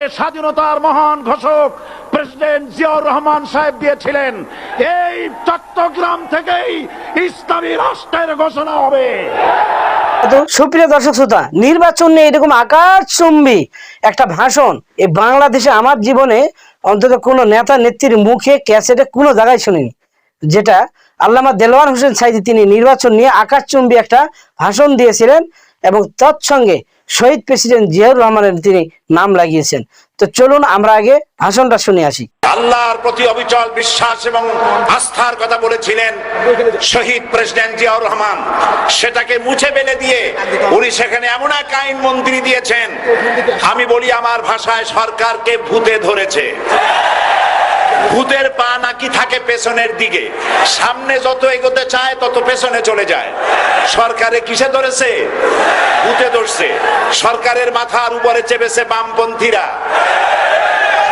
স্বাধীনতার মহান ঘোষক প্রেসিডেন্ট জিয়াউর রহমান সাহেব দিয়েছিলেন। এই চট্টগ্রাম থেকেই ইসলামী রাষ্ট্রের ঘোষণা হবে। সুপ্রিয় দর্শক শ্রোতা, নির্বাচন নিয়ে এরকম আকাশচুম্বী একটা ভাষণ এই বাংলাদেশে আমার জীবনে অন্তত কোনো নেতা নেত্রীর মুখে, ক্যাসেটে কোনো জায়গায় শুনিনি। যেটা আল্লামা দেলোয়ার হোসেন সাইদি তিনি নির্বাচন নিয়ে আকাশচুম্বী একটা ভাষণ দিয়েছিলেন। এবং তৎসঙ্গে শহীদ প্রেসিডেন্ট জিয়াউর রহমানের তিনি নাম লাগিয়েছেন। তো চলুন আমরা আগে ভাষণটা শুনে আসি। আল্লাহর প্রতি অবিচল বিশ্বাস এবং আস্থার কথা বলেছিলেন শহীদ প্রেসিডেন্ট জিয়াউর রহমান। সেটাকে মুছে ফেলে দিয়ে উনি সেখানে এমন এক আইন মন্ত্রী দিয়েছেন, আমি বলি আমার ভাষায় সরকারকে ভূতে ধরেছে। ভূতের পা নাকি থাকে পেছনের দিকে সামনে যত এগোতে চায় তত পেছনে চলে যায় সরকারে কিসে ধরেছে ভূতে ধরছে সরকারের মাথার উপরে চেপেছে বামপন্থীরা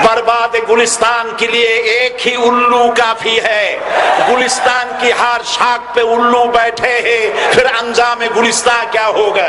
बर्बाद गुलिस्तान के लिए एक ही उल्लू काफी है गुलिस्तान की हर शाख पे उल्लू बैठे हैं फिर अंजाम गुलिस्तान क्या होगा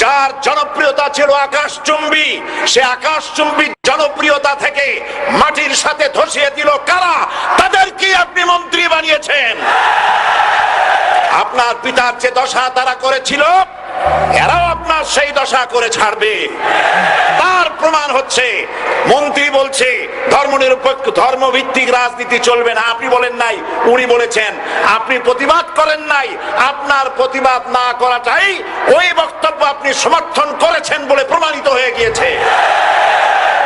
যার জনপ্রিয়তা ছিল আকাশ আকাশচুম্বী, সে আকাশ আকাশচুম্বী জনপ্রিয়তা থেকে মাটির সাথে ধসিয়ে দিল কারা? তাদেরকে আপনি মন্ত্রী বানিয়েছেন? আপনার পিতার যে দশা তারা করেছিল, এরাও সেই দশা করে ছাড়বে। তার প্রমাণ হচ্ছে, মন্ত্রী বলছে, ধর্ম নিরপেক্ষ, ধর্মভিত্তিক রাজনীতি চলবে না। আপনি বলেন নাই, উনি বলেছেন, আপনি প্রতিবাদ করেন নাই, আপনার প্রতিবাদ না করাটাই ওই বক্তব্য আপনি সমর্থন করেছেন বলে প্রমাণিত হয়ে গিয়েছে।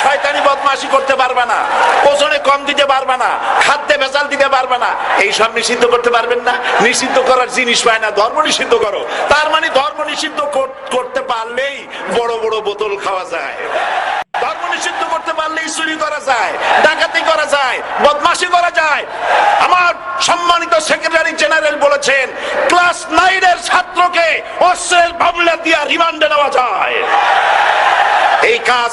শয়তানি বদমাশি করতে পারবে না, ওজনে কম দিতে পারবে না, খাদ্যে ভেজাল দিতে পারবে না এই সব নিষিদ্ধ করতে পারবেন না। নিষিদ্ধ করার জিনিস পায় না, ধর্ম নিষিদ্ধ করো। তার মানে ধর্ম নিষিদ্ধ করতে পারলেই বড় বড় বোতল খাওয়া যায়। ধর্ম নিষিদ্ধ করতে পারলেই চুরি করা যায়, ডাকাতি করা যায়, বদমাশি করা যায়। আমার সম্মানিত সেক্রেটারি জেনারেল বলেছেন, ক্লাস নাইনের ছাত্রকে অস্ত্রের মামলা দিয়া রিমান্ডে নেওয়া যায়। এই কাজ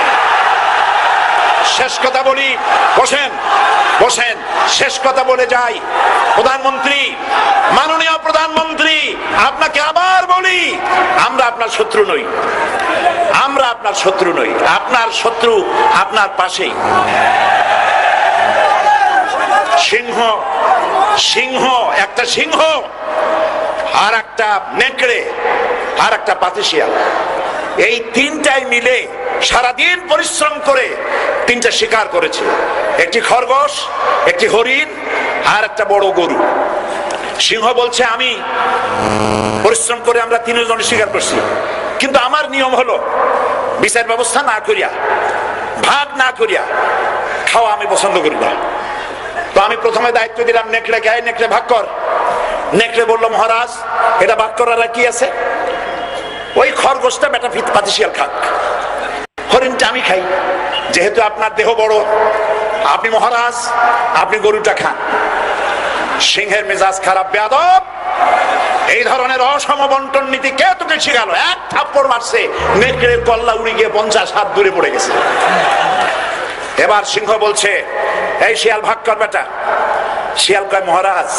শেষ কথা বলি, বসেন বসেন, শেষ কথা বলে যাই। প্রধানমন্ত্রী, মাননীয় প্রধানমন্ত্রী, আপনাকে আবার বলি, আমরা আপনার শত্রু নই। আমরা আপনার শত্রু নই, আপনার শত্রু আপনার পাশেই। সিংহ সিংহ, একটা সিংহ, আর একটা নেকড়ে, আর একটা পাতিশিয়াল। এই তিনটাই মিলে সারাদিন পরিশ্রম করে তিনটা শিকার করেছে। একটি খরগোশ, একটি হরিণ আর একটা বড় গরু। সিংহ বলছে, আমি পরিশ্রম করে আমরা তিনজন শিকার করছি। কিন্তু আমার নিয়ম হলো, বিচার ব্যবস্থা না করিয়া, ভাগ না করিয়া খাওয়া আমি পছন্দ করি না। তো আমি প্রথমে দায়িত্ব দিলাম, নেকড়ে গায়ে নেকড়ে ভাগ কর। নেকড়ে বলল, মহারাজ, এটা ভাগ করার কি আছে? ওই খরগোশটা বেটা ফিত পাতিশিয়াল খাক। হরিণটা আমি খাই। যেহেতু আপনার দেহ বড়, আপনি মহারাজ, আপনি গরুটা খান। সিংহের মেজাজ খারাপ, বেয়াদব। এই ধরনের অসম বন্টন নীতি কে তোকে শিখাল? এক থাপ্পড় মারছে, নেকড়ের কল্লা উড়ি গিয়ে পঞ্চাশ হাত দূরে পড়ে গেছে। এবার সিংহ বলছে, এই শিয়াল, ভাগ কর বেটা। শিয়াল কয়, মহারাজ,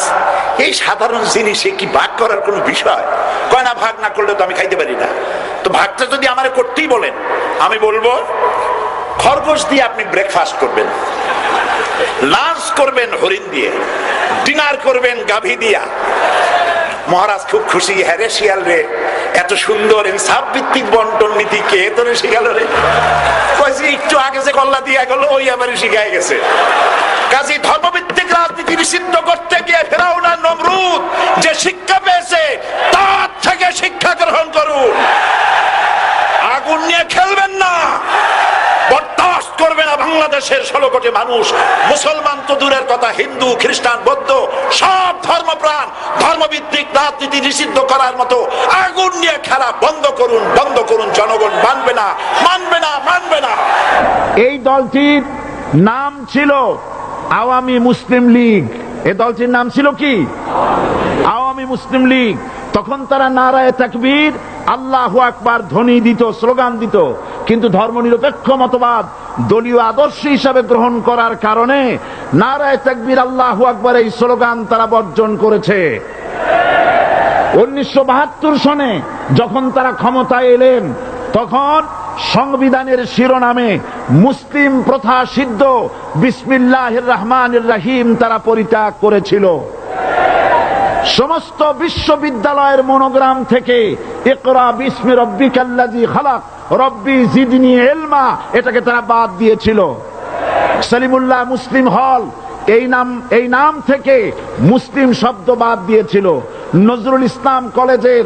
এই সাধারণ জিনিসে কি ভাগ করার কোনো বিষয়? কয়, না, ভাগ না করলে তো আমি খাইতে পারি না। তো ভাগটা যদি আমার করতেই বলেন, আমি বলব, খরগোশ দিয়ে আপনি ব্রেকফাস্ট করবেন লাঞ্চ করবেন, হরিণ দিয়ে ডিনার করবেন, গাভী দিয়া। মহারাজ খুব খুশি হ্যারে শিয়াল রে, এত সুন্দর ইনসাফ ভিত্তিক বন্টন নীতি, কে তোরে শিখালো রে? কয়েছে একটু আগে যে কল্লা দিয়া গেল, ওই আবারই শিখাই গেছে। কাজী ধর্মভিত্তিক রাজনীতি নিষিদ্ধ করতে গিয়ে ফেরাও না নমরুদ যে শিক্ষা পেয়েছে, তার থেকে শিক্ষা গ্রহণ করুন। আগুন নিয়ে খেলবেন না। বাংলাদেশের ষোলো কোটি মানুষ। মুসলমান তো দূরের কথা, হিন্দু, খ্রিস্টান, বৌদ্ধ, সব ধর্মভিত্তিক রাজনীতি নিষিদ্ধ করার মতো আগুন নিয়ে খেলা বন্ধ করুন বন্ধ করুন, জনগণ মানবে না মানবে না মানবে না। এই দলটির নাম ছিল আওয়ামী মুসলিম লীগ, এ দলটির নাম ছিল কি? আওয়ামী মুসলিম লীগ। তখন তারা নারায় তাকবীর, আল্লাহ আকবার ধ্বনি দিত, স্লোগান দিত। কিন্তু ধর্মনিরপেক্ষ মতবাদ দলীয় আদর্শ হিসাবে গ্রহণ করার কারণে নারায় তাকবীর, আল্লাহ আকবার এই স্লোগান তারা বর্জন করেছে। উনিশশো বাহাত্তর সনে যখন তারা ক্ষমতায় এলেন, তখন সংবিধানের শিরোনামে মুসলিম প্রথা সিদ্ধ বিসমিল্লাহ রহমান রাহিম তারা পরিত্যাগ করেছিল। সমস্ত বিশ্ববিদ্যালয়ের মনোগ্রাম থেকে একরা বিস্মি রব্বি কাল্লাজি খালাক, রব্বি জিদনি এলমা এটাকে তারা বাদ দিয়েছিল। সলিমুল্লাহ মুসলিম হল, এই নাম এই নাম থেকে মুসলিম শব্দ বাদ দিয়েছিল। নজরুল ইসলাম কলেজের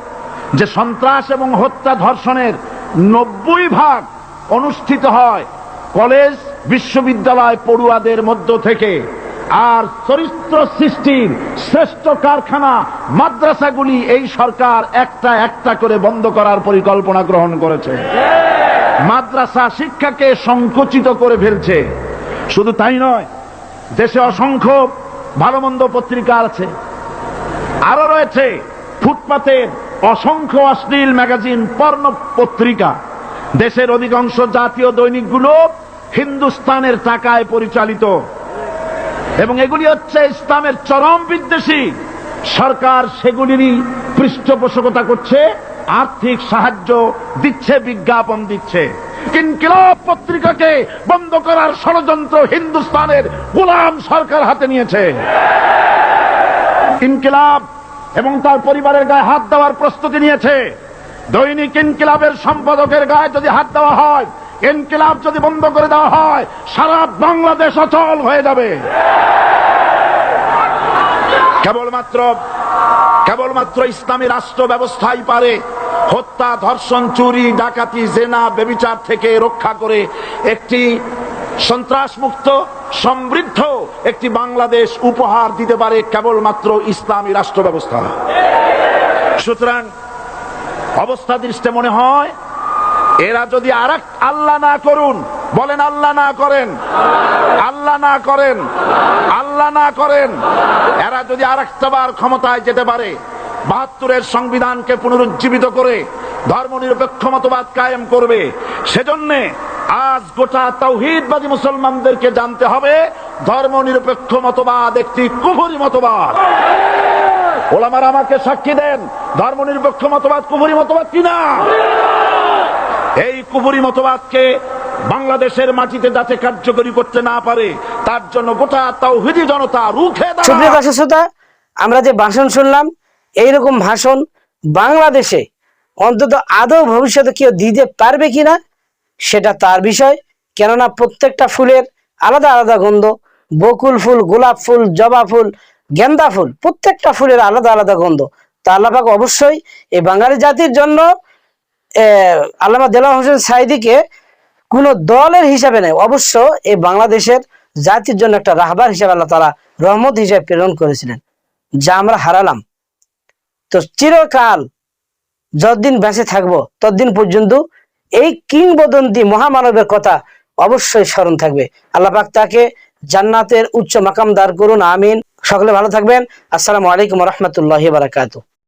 যে সন্ত্রাস এবং হত্যা ধর্ষণের নব্বই ভাগ অনুষ্ঠিত হয় কলেজ, বিশ্ববিদ্যালয় পড়ুয়াদের মধ্য থেকে। আর চরিত্র সৃষ্টির শ্রেষ্ঠ কারখানা মাদ্রাসাগুলি এই সরকার একটা একটা করে বন্ধ করার পরিকল্পনা গ্রহণ করেছে। মাদ্রাসা শিক্ষাকে সংকুচিত করে ফেলছে। শুধু তাই নয়, দেশে অসংখ্য ভালো মন্দ পত্রিকা আছে। আরও রয়েছে ফুটপাতের অসংখ্য অশ্লীল ম্যাগাজিন পর্ণ পত্রিকা দেশের অধিকাংশ জাতীয় দৈনিকগুলো হিন্দুস্তানের টাকায় পরিচালিত। এবং এগুলি হচ্ছে ইসলামের চরম বিদ্বেষী। সরকার সেগুলিরই পৃষ্ঠপোষকতা করছে, আর্থিক সাহায্য দিচ্ছে, বিজ্ঞাপন দিচ্ছে। ইনকিলাব পত্রিকাকে বন্ধ করার ষড়যন্ত্র হিন্দুস্তানের গোলাম সরকার হাতে নিয়েছে। ইনকিলাব এবং তার পরিবারের গায়ে হাত দেওয়ার প্রস্তুতি নিয়েছে। দৈনিক ইনকিলাবের সম্পাদকের গায়ে যদি হাত দেওয়া হয়, ইনকিলাব যদি বন্ধ করে দেওয়া হয়, সারা বাংলাদেশ অচল হয়ে যাবে। কেবলমাত্র কেবলমাত্র ইসলামী রাষ্ট্র ব্যবস্থাই পারে হত্যা, ধর্ষণ, চুরি, ডাকাতি, জেনা, বেবিচার থেকে রক্ষা করে একটি সন্ত্রাস মুক্ত সমৃদ্ধ একটি বাংলাদেশ উপহার দিতে পারে কেবলমাত্র ইসলামী রাষ্ট্র ব্যবস্থা সুতরাং অবস্থা দৃষ্টে মনে হয়, এরা যদি আর আল্লাহ না করুন, বলেন আল্লাহ না করেন, আল্লাহ না করেন, আল্লাহ না করেন, এরা যদি আর বার ক্ষমতায় যেতে পারে, বাহাত্তরের সংবিধানকে পুনরুজ্জীবিত করে ধর্মনিরপেক্ষ মতবাদ কায়েম করবে, সেজন্যে আজ গোটা তাওহিদবাদী মুসলমানদেরকে জানতে হবে ধর্ম নিরপেক্ষ মতবাদ একটি কুফরি মতবাদ। ওলামার আমাকে সাক্ষী দেন ধর্ম নিরপেক্ষ মতবাদ কুফরি মতবাদ কিনা? এই কুফরি মতবাদকে বাংলাদেশের মাটিতে যাতে কার্যকরী করতে না পারে, তার জন্য গোটা তাওহিদি জনতা রুখে সুপ্রিয় শ্রোতা, আমরা যে ভাষণ শুনলাম, এইরকম ভাষণ বাংলাদেশে অন্তত আদৌ ভবিষ্যতে কেউ দিতে পারবে কিনা সেটা তার বিষয়। কেননা প্রত্যেকটা ফুলের আলাদা আলাদা গন্ধ, বকুল ফুল, গোলাপ ফুল, জবা ফুল, গেন্দা ফুল, প্রত্যেকটা ফুলের আলাদা আলাদা গন্ধ। তা আল্লাপাক অবশ্যই এই বাঙালি জাতির জন্য আল্লামা দেলাম হোসেন সাইদিকে কোন দলের হিসাবে নেই অবশ্য এই বাংলাদেশের জাতির জন্য একটা রাহবার হিসাবে আল্লাহ তারা রহমত হিসাবে প্রেরণ করেছিলেন, যা আমরা হারালাম। তো চিরকাল যতদিন বেঁচে থাকব, ততদিন পর্যন্ত এই কিংবদন্তি মহামানবের কথা অবশ্যই স্মরণ থাকবে। আল্লাহ পাক তাকে জান্নাতের উচ্চ মাকাম দার করুন, আমিন। সকলে ভালো থাকবেন। আসসালামু আলাইকুম রহমতুল্লাহ বারাকাতু